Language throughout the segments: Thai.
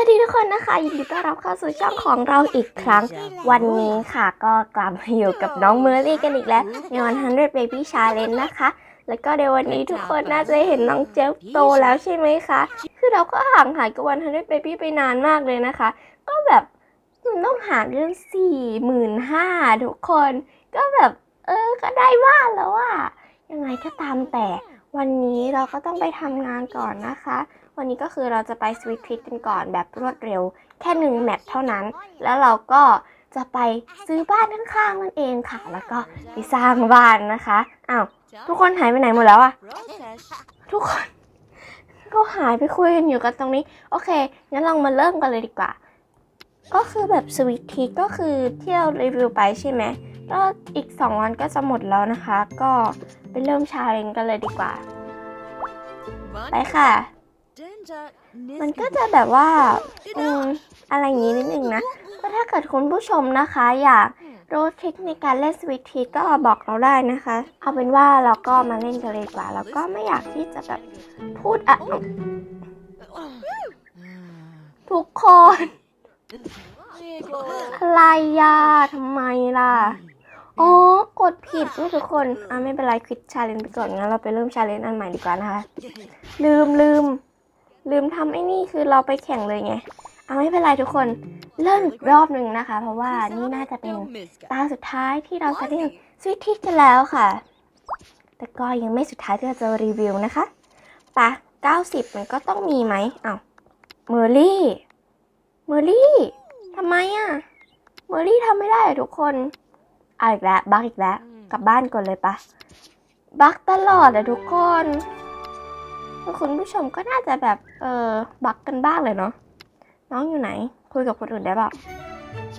วัสดีทุกคนนะคะยินดีต้อนรับเข้าสู่ช่องของเราอีกครั้ง วันนี้ค่ะก็กลับมาอยู่กับน้องเมอร์รี่กันอีกแล้ว ในวัน 100 Baby Challenge นะคะ แล้วก็ในวันนี้ทุกคนน่าจะเห็นน้องเจฟโตแล้วใช่ไหมคะ คือเราก็ห่างหายกับวัน 100 Baby ไปนานมากเลยนะคะ ก็แบบมันต้องหาเรื่องสี่หมื่นห้าทุกคน ก็แบบเออก็ได้บ้านแล้วอะยังไงก็ตามแต่วันนี้เราก็ต้องไปทำงานก่อนนะคะ วันนี้ก็คือเราจะไปสวิตทริกกันก่อนแบบรวดเร็ว แค่หนึ่งแมตช์เท่านั้น แล้วเราก็จะไปซื้อบ้านข้างๆนั่นเองค่ะ แล้วก็ไปสร้างบ้านนะคะอ้าวทุกคนหายไปไหนหมดแล้วอะทุกคนก็หายไปคุยกันอยู่กันตรงนี้ โอเคงั้นเรามาเริ่มกันเลยดีกว่า ก็คือแบบสวิตทริกก็คือที่เรารีวิวไปใช่ไหมก็อีก 2 วันก็จะหมดแล้วนะคะ ก็ไปเริ่มชาเลนจ์กันเลยดีกว่า ไปค่ะ มันก็จะแบบว่าอืมอะไรอย่างนี้นิดนึงนะก็ถ้าเกิดคุณผู้ชมนะคะ อยากรู้ทริคในการเล่นสวิตทีก็บอกเราได้นะคะ เอาเป็นว่าเราก็มาเล่นกันเลยดีกว่า แล้วก็ไม่อยากที่จะแบบพูดอะทุกคน อะไรอะทำไมล่ะ อ๋อ กดผิดด้วยทุกคน อะไม่เป็นไรควิดชาเลนจ์ไปก่อนงั้นเราไปเริ่มชาเลนจ์อันใหม่ดีกว่านะคะ ลืมลืม ลืมทำไอ้นี่คือเราไปแข่งเลยไง เอาไม่เป็นไรทุกคนเริ่มอีกรอบหนึ่งนะคะ เพราะว่านี่น่าจะเป็นตาสุดท้ายที่เราจะเล่นสวิตทิกกันแล้วค่ะ แต่ก็ยังไม่สุดท้ายที่เราจะรีวิวนะคะปะ90 มันก็ต้องมีไหมเอ้าเมอร์ลี่เมอร์ลี่ทำไมอะเมอรี่ทำไม่ได้อะทุกคนเอาอีกแล้วบักอีกแล้ว กลับบ้านก่อนเลยปะบักตลอดอะทุกคน คุณผู้ชมก็น่าจะแบบเออบักกันบ้างเลยเนาะน้องอยู่ไหน คุยกับคนอื่นได้ป่า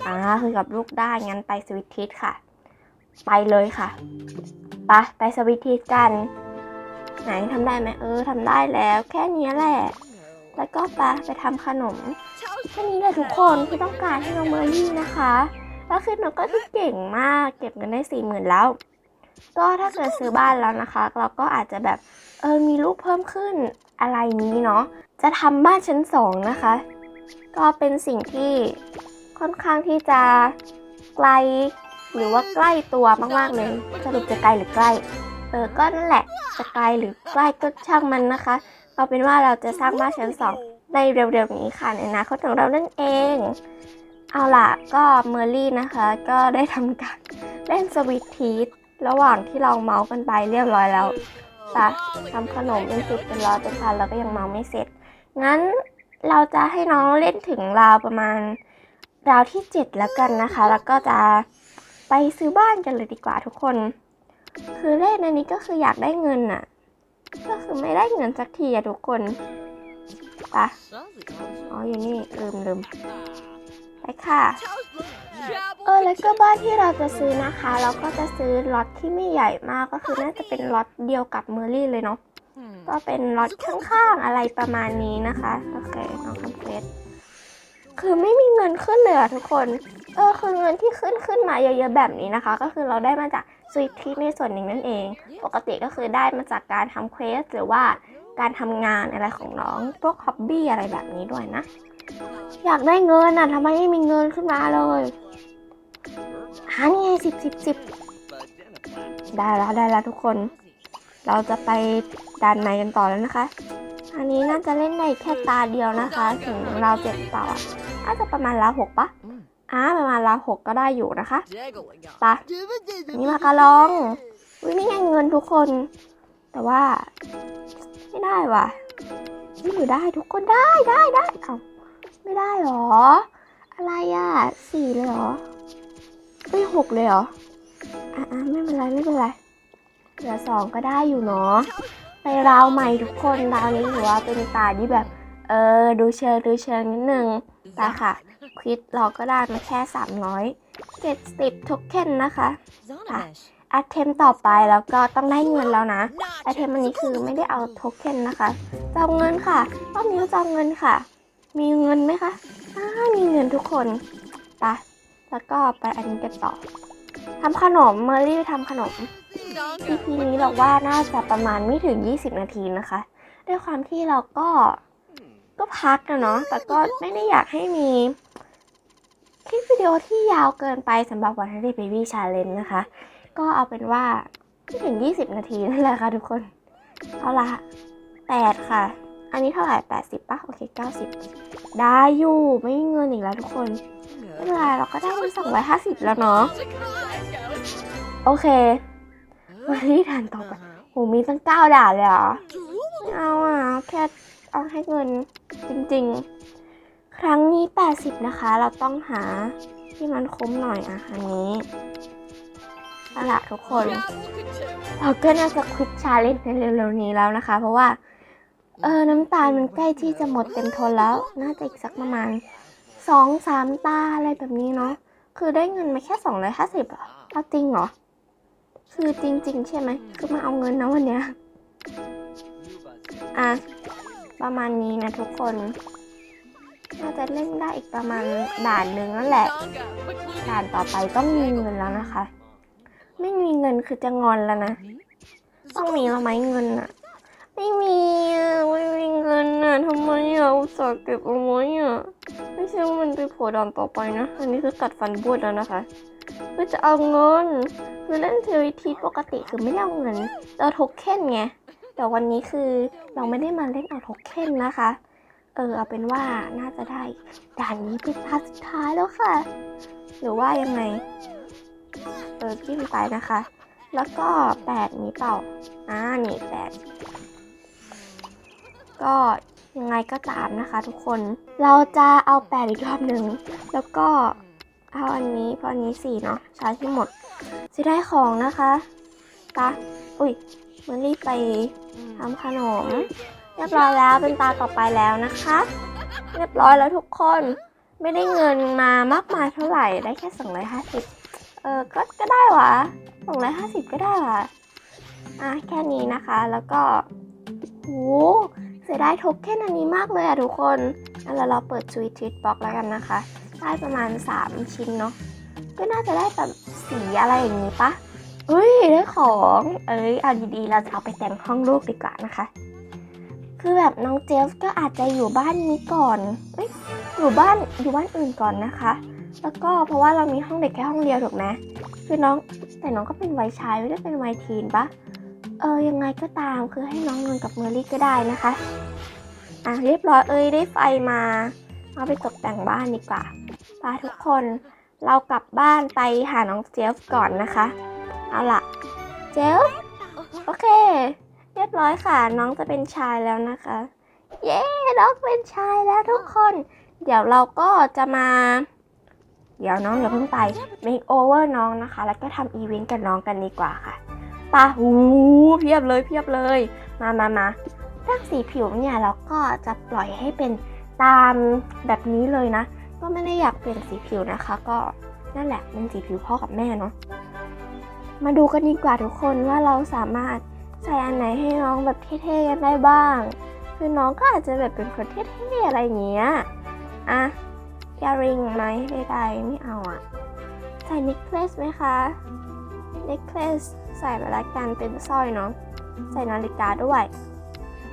อ่าคุยกับลูกได้งั้นไปสวิตทิสค่ะ ไปเลยค่ะไปะไปสวิตทิสกัน ไหนทำได้ไหมเออทำได้แล้ว แค่นี้แหละแล้วก็ไปะไปทำขนมแค่นี้แหละทุกคนที่ต้องการให้น้องเมอร์รี่นะคะแล้วคือน้องก็คือเก่งมากเก็บเงินได้สี่หมื่นแล้ว ก็ถ้าเกิดซื้อบ้านแล้วนะคะ เราก็อาจจะแบบ เออมีลูกเพิ่มขึ้นอะไรนี้เนาะจะทำบ้านชั้นสองนะคะ ก็เป็นสิ่งที่ค่อนข้างที่จะไกล หรือว่าใกล้ตัวมากๆเลยสรุปจะไกลหรือใกล้เออก็นั่นแหละจะไกลหรือใกล้ก็ช่างมันนะคะเอาเป็นว่าเราจะสร้างบ้านชั้นสองในเร็วๆนี้ค่ะในอนาคตของเรานั่นเอง เอาล่ะก็เมอร์รี่นะคะ ก็ได้ทำการเล่นสวิตทีสระหว่างที่เราเมาส์กันไปเรียบร้อยแล้ว จ้ะทำขนมเป็นสิบเป็นร้อยเป็นพันแล้วก็ยังเมาไม่เสร็จ งั้นเราจะให้น้องเล่นถึงราวประมาณราวที่เจ็ดแล้วกันนะคะ แล้วก็จะไปซื้อบ้านกันเลยดีกว่าทุกคน คือเล่นอันนี้ก็คืออยากได้เงินน่ะ ก็คือไม่ได้เงินสักทีอะทุกคนปะอ๋ออยู่นี่ลืมลืมไปค่ะ เออแล้วก็บ้านที่เราจะซื้อนะคะ เราก็จะซื้อล็อตที่ไม่ใหญ่มากก็คือน่าจะเป็นล็อตเดียวกับเมอร์รี่เลยเนาะก็เป็นล็อตข้างๆอะไรประมาณนี้นะคะโอเคเอาคำเฟสคือไม่มีเงินขึ้นเลยอะทุกคนเออคือเงินที่ขึ้นขึ้นมาเยอะๆแบบนี้นะคะ ก็คือเราได้มาจากสวิตที่ในส่วนหนึ่งนั่นเอง ปกติก็คือได้มาจากการทำเควสหรือว่าการทำงานอะไรของน้องพวกฮ็อบบี้อะไรแบบนี้ด้วยนะ อยากได้เงินอะทำไมไม่มีเงินขึ้นมาเลยหานี่ไงสิบสิบสิบได้แล้วได้แล้วทุกคน เราจะไปด่านไหนกันต่อแล้วนะคะ อันนี้น่าจะเล่นได้แค่ตาเดียวนะคะ ถึงเราเจ็ดเปล่าอะน่าจะประมาณราวหกปะอ่าประมาณราวหกก็ได้อยู่นะคะปะนี่มากระลองวินี่ไงเงินทุกคน แต่ว่า ไม่ได้ว่ะนี่อยู่ได้ทุกคนได้ได้ได้เอาไม่ได้หรอ อะไรอะสี่เลยหรอ ไม่หกเลยเหรอ อะไม่เป็นไรไม่เป็นไร เหลือสองก็ได้อยู่เนาะ ไปราวใหม่ทุกคนราวนี้ถือว่าเป็นตาที่แบบ เออ ดูเชิงดูเชิงนิดนึงตาค่ะคิดเราก็ได้มาแค่สามร้อยเจ็ดสิบทเค็นนะคะแอทเทมต่อไปแล้วก็ต้องได้เงินแล้วนะอทเทมอันนี้คือไม่ได้เอาโทเค็นนะคะจอาเงินค่ะรอบนี้จอาเงินค่ะ มีเงินไหมคะอ้ามีเงินทุกคน แล้วก็ไปอันนี้กันต่อทำขนมเมอรี่ทำขนม EP นี้เราว่าน่าจะประมาณไม่ถึง 20 นาทีนะคะ ด้วยความที่เราก็ก็พักนะเนาะแต่ก็ไม่ได้อยากให้มีคลิปวิดีโอที่ยาวเกินไปสำหรับวันที่ Baby Challenge นะคะ ก็เอาเป็นว่าไม่ถึง 20 นาทีนั่นแหละค่ะทุกคนเอาละ8 ค่ะ อันนี้เท่าไหร่ 80ปะโอเค 90 ได้อยู่ ไม่มีเงินอีกแล้วทุกคน ไม่เป็นไรเราก็ได้เป็น250แล้วเนาะ โอเคมาที่ด่านต่อไปโหมีตั้ง9ด่านเลยเหรอไม่เอาอะแค่เอาให้เงินจริงๆ ครั้งนี้80นะคะ เราต้องหาที่มันคุ้มหน่อยอะอันนี้เอาละทุกคน เราก็น่าจะควิดชาเลนจ์ในเร็วๆนี้แล้วนะคะ เพราะว่า เออ น้ำตาลมันใกล้ที่จะหมดเต็มทนแล้ว น่าจะอีกสักประมาณ สองสามตาอะไรแบบนี้เนาะคือได้เงินมาแค่สองร้อยห้าสิบเหรอเอาจริงเหรอ คือจริง ๆ ใช่ไหมคือมาเอาเงินนะวันเนี้ยอะประมาณนี้นะทุกคนน่าจะเล่นได้อีกประมาณด่านหนึ่งนั่นแหละ ด่านต่อไปต้องมีเงินแล้วนะคะ ไม่มีเงินคือจะงอนแล้วนะ ต้องมีแล้วไหมเงินอะไม่มีไม่มีเงินอะทำไมอะอุตส่าห์เก็บเอาไว้อะ ไม่ใช่ว่ามันไปโผล่ด่านต่อไปนะ อันนี้คือกัดฟันพูดแล้วนะคะคือจะเอาเงินคือเล่นเทวิทีปกติคือไม่ได้เอาเงินเราโทเค็นไง แต่วันนี้คือเราไม่ได้มาเล่นเอาโทเค็นนะคะ เออเอาเป็นว่าน่าจะได้ด่านนี้เป็นพาร์ทสุดท้ายแล้วค่ะ หรือว่ายังไง เออจิ้มไปนะคะ แล้วก็แปดมีเปล่าอ่านี่แปดก็ ยังไงก็ตามนะคะ ทุกคน เราจะเอาแปดอีกรอบหนึ่ง แล้วก็เอาอันนี้ เพราะอันนี้สี่เนาะใช้ที่หมดจะได้ของนะคะตาอุ้ยมันรีบไปทำขนม เรียบร้อยแล้วเป็นตาต่อไปแล้วนะคะ เรียบร้อยแล้วทุกคนไม่ได้เงินมามากมายเท่าไหร่ได้แค่สองร้อยห้าสิบเออก็ก็ได้วะสองร้อยห้าสิบก็ได้วะอะแค่นี้นะคะแล้วก็โหเสียดายโทเค็นอันนี้มากเลยอะทุกคนงั้นเราเราเปิดสวิตชิตบ็อกแล้วกันนะคะ ได้ประมาณ 3 ชิ้นเนาะ ก็น่าจะได้แบบสีอะไรอย่างนี้ปะเฮ้ยได้ของ เอ้ยเอาดีๆ เราจะเอาไปแต่งห้องลูกดีกว่านะคะ คือแบบน้องเจฟก็อาจจะอยู่บ้านนี้ก่อนเอ้ยอยู่บ้านอยู่บ้านอื่นก่อนนะคะ แล้วก็เพราะว่าเรามีห้องเด็กแค่ห้องเดียวถูกไหมคือน้องแต่น้องก็เป็นวัยชายไม่ได้เป็นวัยทีนปะ เออยังไงก็ตามคือให้น้องนอนกับเมอรี่ก็ได้นะคะ อะเรียบร้อยเอ้ยได้ไฟมา เอาไปตกแต่งบ้านดีกว่าไปทุกคนเรากลับบ้านไปหาน้องเจฟก่อนนะคะ เอาล่ะ เจฟโอเค เรียบร้อยค่ะ น้องจะเป็นชายแล้วนะคะ เย้น้องเป็นชายแล้วทุกคน เดี๋ยวเราก็จะมา เดี๋ยวน้องอย่าเพิ่งไป make over น้องนะคะ แล้วก็ทำอีเวนต์กับน้องกันดีกว่าค่ะ ปะหูเพียบเลยเพียบเลยมามามาเรื่องสีผิวเนี่ยเราก็จะปล่อยให้เป็นตามแบบนี้เลยนะ ก็ไม่ได้อยากเปลี่ยนสีผิวนะคะ ก็นั่นแหละเป็นสีผิวพ่อกับแม่เนาะมาดูกันดีกว่าทุกคนว่าเราสามารถใส่อันไหนให้น้องแบบเท่ๆกันได้บ้าง คือน้องก็อาจจะแบบเป็นคนเท่ๆอะไรอย่างเงี้ยอะยาริงไหมใดๆไม่เอาอะใส่ necklace ไหมคะ necklace ใส่ไปละกันเป็นสร้อยเนาะใส่นาฬิกาด้วย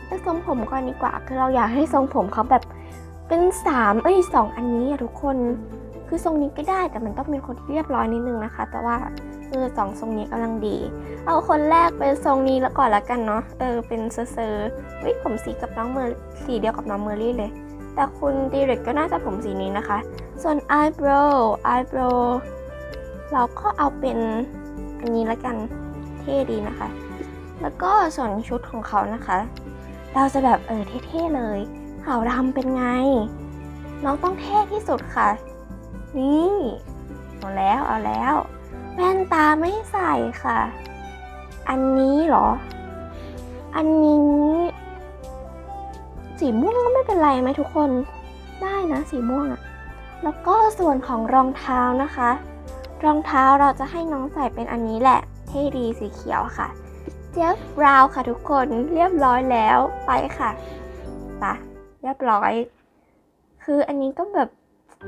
เลือกทรงผมก่อนดีกว่า คือเราอยากให้ทรงผมเขาแบบเป็นสามเอ้ยสองอันนี้อะทุกคนคือทรงนี้ก็ได้แต่มันต้องเป็นคนเรียบร้อยนิดนึงนะคะ แต่ว่าเออสองทรงนี้กำลังดี เอาคนแรกเป็นทรงนี้แล้วก่อนละกันเนาะเออเป็นเซอร์เซอร์วิผมสีกับน้องเมอร์สีเดียวกับน้องเมอรี่เลย แต่คุณดีเรกก็น่าจะผมสีนี้นะคะ ส่วน eyebrow eyebrow เราก็เอาเป็น อันนี้ละกันเท่ดีนะคะ แล้วก็ส่วนชุดของเขานะคะ เราจะแบบเออเท่ๆเลยขาวดำเป็นไง น้องต้องเท่ที่สุดค่ะ นี่เอาแล้วเอาแล้วแว่นตาไม่ใส่ค่ะ อันนี้เหรอ อันนี้ สีม่วงก็ไม่เป็นไรไหมทุกคน ได้นะสีม่วงอะแล้วก็ส่วนของรองเท้านะคะ รองเท้าเราจะให้น้องใส่เป็นอันนี้แหละเท่ดีสีเขียวค่ะ เจฟบราวค่ะทุกคนเรียบร้อยแล้วไปค่ะปะเรียบร้อย คืออันนี้ก็แบบ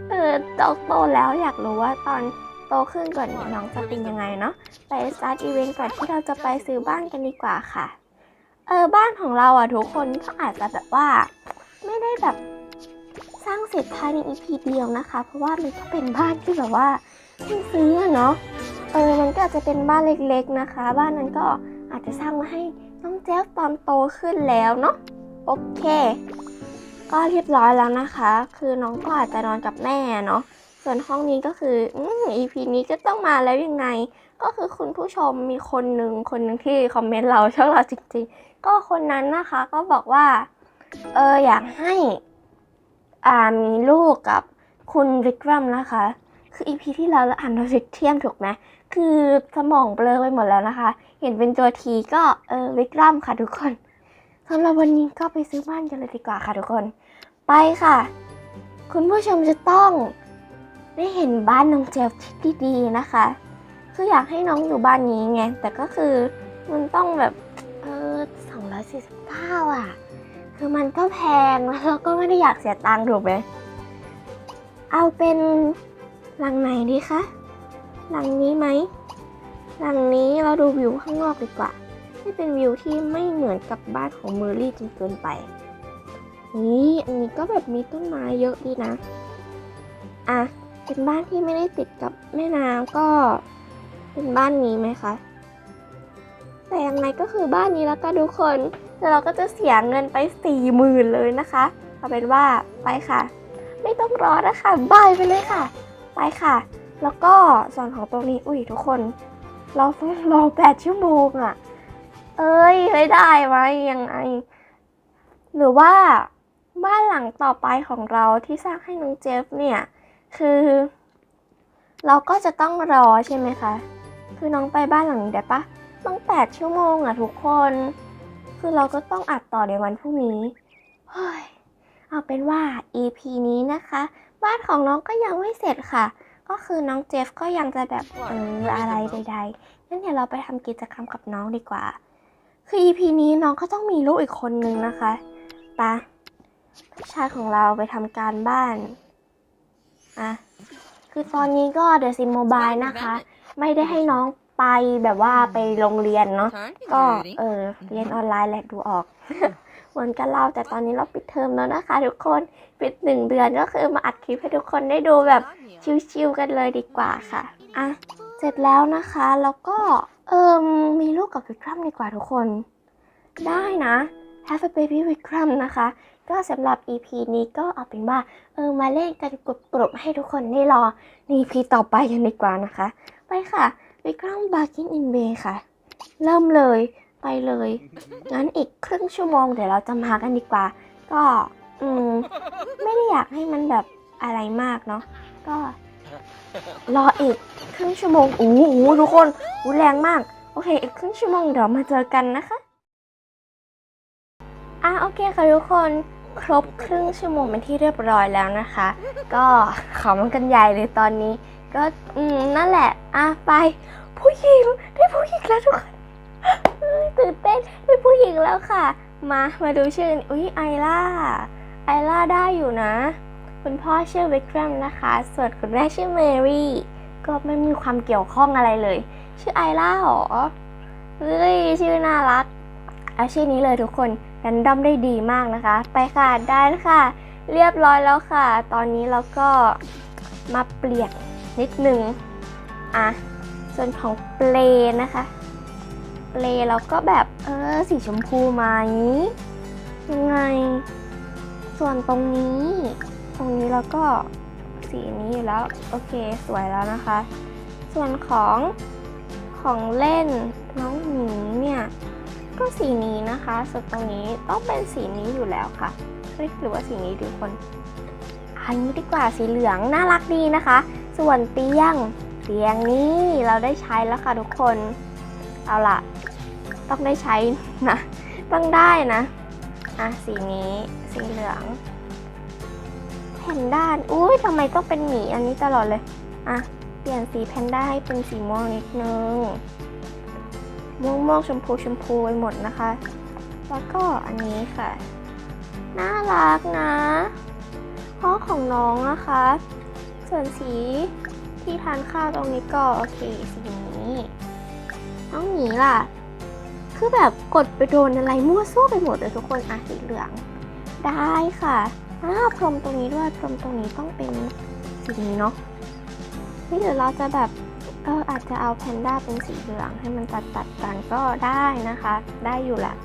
เออโตโตแล้วอยากรู้ว่าตอนโตขึ้นก่อนเนี่ยน้องจะเป็นยังไงเนาะไปสตาร์ทอีเวนต์ก่อนที่เราจะไปซื้อบ้านกันดีกว่าค่ะ เออบ้านของเราอะทุกคนก็อาจจะแบบว่าไไม่ได้แบบสร้างเสร็จภายใน EP เดียวนะคะ เพราะว่ามันก็เป็นบ้านที่แบบว่า เพิ่งซื้อเนาะเออมันก็อาจจะเป็นบ้านเล็กๆนะคะ บ้านนั้นก็อาจจะสร้างมาให้น้องเจฟตอนโตขึ้นแล้วเนาะโอเค ก็เรียบร้อยแล้วนะคะ คือน้องก็อาจจะนอนกับแม่เนาะส่วนห้องนี้ก็คืออืม EP นี้ก็ต้องมาแล้วยังไง ก็คือคุณผู้ชมมีคนหนึ่งคนหนึ่งที่คอมเมนต์เราชอบเราจริงๆ ก็คนนั้นนะคะก็บอกว่าเอออยากให้อ่ามีลูกกับคุณวิกรัมนะคะ คือ EP ที่เราอ่านโดยวิกเทียมถูกไหมคือสมองเบลอไปหมดแล้วนะคะ เห็นเป็นตัวทีก็เออวิกรัมค่ะทุกคนสำหรับวันนี้ก็ไปซื้อบ้านกันเลยดีกว่าค่ะทุกคน ไปค่ะ คุณผู้ชมจะต้องได้เห็นบ้านน้องเจฟที่ดีๆนะคะ คืออยากให้น้องอยู่บ้านนี้ไง แต่ก็คือมันต้องแบบเออสองร้อยสี่สิบเก้าอะ คือมันก็แพงแล้วเราก็ไม่ได้อยากเสียตังค์ถูกไหมเอาเป็น หลังไหนดีคะ หลังนี้ไหม หลังนี้เราดูวิวข้างนอกดีกว่า ให้เป็นวิวที่ไม่เหมือนกับบ้านของเมอรี่จนเกินไป นี่อันนี้ก็แบบมีต้นไม้เยอะดีนะ อะ เป็นบ้านที่ไม่ได้ติดกับแม่น้ำก็เป็นบ้านนี้ไหมคะ แต่ยังไงก็คือบ้านนี้แล้วก็ทุกคนแต่เราก็จะเสียเงินไปสี่หมื่นเลยนะคะเอาเป็นว่าไปค่ะ ไม่ต้องรอนะคะบายไปเลยค่ะ ไปค่ะ แล้วก็ส่วนของตรงนี้ อุ้ยทุกคน เราต้องรอแปดชั่วโมงอะ่ะ เอ้ยไม่ได้ไหมยังไง หรือว่าบ้านหลังต่อไปของเราที่สร้างให้น้องเจฟเนี่ย คือ เราก็จะต้องรอใช่ไหมคะ คือน้องไปบ้านหลังนี้ได้ปะต้องแปดชั่วโมงอะทุกคน คือเราก็ต้องอัดต่อในวันพรุ่งนี้ เฮ้ย เอาเป็นว่า EP นี้นะคะ บ้านของน้องก็ยังไม่เสร็จค่ะ ก็คือน้องเจฟก็ยังจะแบบเอออะไรใดๆงั้นเดี๋ยวเราไปทำกิจกรรมกับน้องดีกว่า คือ EP นี้น้องก็ต้องมีลูกอีกคนนึงนะคะไปะผู้ชายของเราไปทำการบ้านอะคือตอนนี้ก็ The Sim Mobile นะคะ ไม่ได้ให้น้องไปแบบว่าไปโรงเรียนเนาะก็เออเรียนออนไลน์แหละดูออก เหมือนกันเราแต่ตอนนี้เราปิดเทอมแล้วนะคะ ทุกคนปิดหนึ่งเดือนก็คือมาอัดคลิปให้ทุกคนได้ดูแบบชิวๆกันเลยดีกว่าค่ะอะเสร็จแล้วนะคะแล้วก็เอิมมีลูกกับวิกรัมดีกว่าทุกคน ได้นะ Have a baby วิกรัมนะคะ ก็สำหรับ EP นี้ก็เอาเป็นว่าเออมาเล่นกันกรุบๆให้ทุกคนได้รอใน EP ต่อไปกันดีกว่านะคะ ไปค่ะวิกรัมบาร์กินอินเบค่ะ เริ่มเลย ไปเลย งั้นอีกครึ่งชั่วโมงเดี๋ยวเราจะมากันดีกว่า ก็อืมไม่ได้อยากให้มันแบบอะไรมากเนาะ ก็ รออีกครึ่งชั่วโมงอู้หูทุกคนอู้แรงมาก โอเค อีกครึ่งชั่วโมงเดี๋ยวมาเจอกันนะคะ อะโอเคค่ะทุกคน ครบครึ่งชั่วโมงเป็นที่เรียบร้อยแล้วนะคะ ก็ขอมันกันใหญ่เลยตอนนี้ ก็อืมนั่นแหละ อะไป ผู้หญิงได้ผู้หญิงแล้วทุกคน ตื่นเต้นได้ผู้หญิงแล้วค่ะ มามาดูชื่อกันอุ้ยไอล่าไอล่าได้อยู่นะ คุณพ่อชื่อวิกรัมนะคะ ส่วนคุณแม่ชื่อเมรี่ก็ไม่มีความเกี่ยวข้องอะไรเลย ชื่อไอล่าหรอเฮ้ยชื่อน่ารักเอาชื่อนี้เลยทุกคนรันดอมได้ดีมากนะคะ ไปค่ะได้แล้วค่ะ เรียบร้อยแล้วค่ะ ตอนนี้เราก็มาเปลี่ยนนิดนึงอะส่วนของเปลนะคะ เปลเราก็แบบเออสีชมพูไหมยังไง ส่วนตรงนี้ ตรงนี้เราก็สีนี้อยู่แล้วโอเคสวยแล้วนะคะ ส่วนของของเล่นน้องหมีเนี่ยก็สีนี้นะคะส่วนตรงนี้ต้องเป็นสีนี้อยู่แล้วค่ะเฮ้ยหรือว่าสีนี้ทุกคนอันนี้ดีกว่าสีเหลืองน่ารักดีนะคะ ส่วนเตียงเตียงนี้เราได้ใช้แล้วค่ะทุกคน เอาล่ะ ต้องได้ใช้นะ ต้องได้นะอะสีนี้สีเหลืองแผ่นด้านอุ้ยทำไมต้องเป็นหมีอันนี้ตลอดเลยอะเปลี่ยนสีแพนด้าให้เป็นสีม่วงนิดนึงม่วงม่วงชมพูชมพูไปหมดนะคะ แล้วก็อันนี้ค่ะ น่ารักนะห้องของน้องนะคะ ส่วนสีที่ทานข้าวตรงนี้ก็โอเคสีนี้ น้องหมีล่ะ คือแบบกดไปโดนอะไรมั่วซั่วไปหมดเลยทุกคนอะสีเหลือง ได้ค่ะอ้าพรมตรงนี้ด้วยพรมตรงนี้ต้องเป็นสีนี้เนาะนี่เดี๋ยวเราจะแบบเอออาจจะเอาแพนด้าเป็นสีเหลืองให้มันตัดตัดกันก็ได้นะคะ ได้อยู่แหละ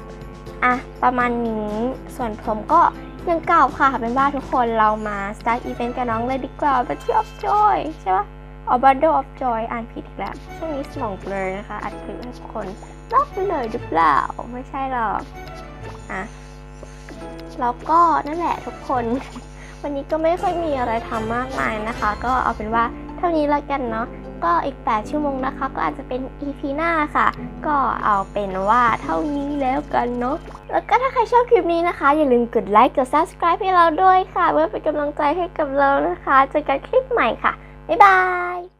อะประมาณนี้ส่วนผมก็ยังเก่าค่ะเป็นว่าทุกคนเรามา start event กับน้องเลยดีกว่า Battle of Joy ใช่ปะออ Bundle of Joy อ่านผิดอีกแล้วช่วงนี้สมองเบลอนะคะอัดคลิปให้ทุกคน รับไปเลยหรือเปล่า ไม่ใช่หรอกอะแล้วก็นั่นแหละทุกคน วันนี้ก็ไม่ค่อยมีอะไรทำมากมายนะคะ ก็เอาเป็นว่าเท่านี้แล้วกันเนาะก็อีก 8 ชั่วโมงนะคะ ก็อาจจะเป็น EP หน้าค่ะ ก็เอาเป็นว่าเท่านี้แล้วกันเนาะ แล้วก็ถ้าใครชอบคลิปนี้นะคะ อย่าลืมกดไลค์ กด subscribe ให้เราด้วยค่ะ เพื่อเป็นกำลังใจให้กับเรานะคะ เจอกันคลิปใหม่ค่ะ บ๊ายบาย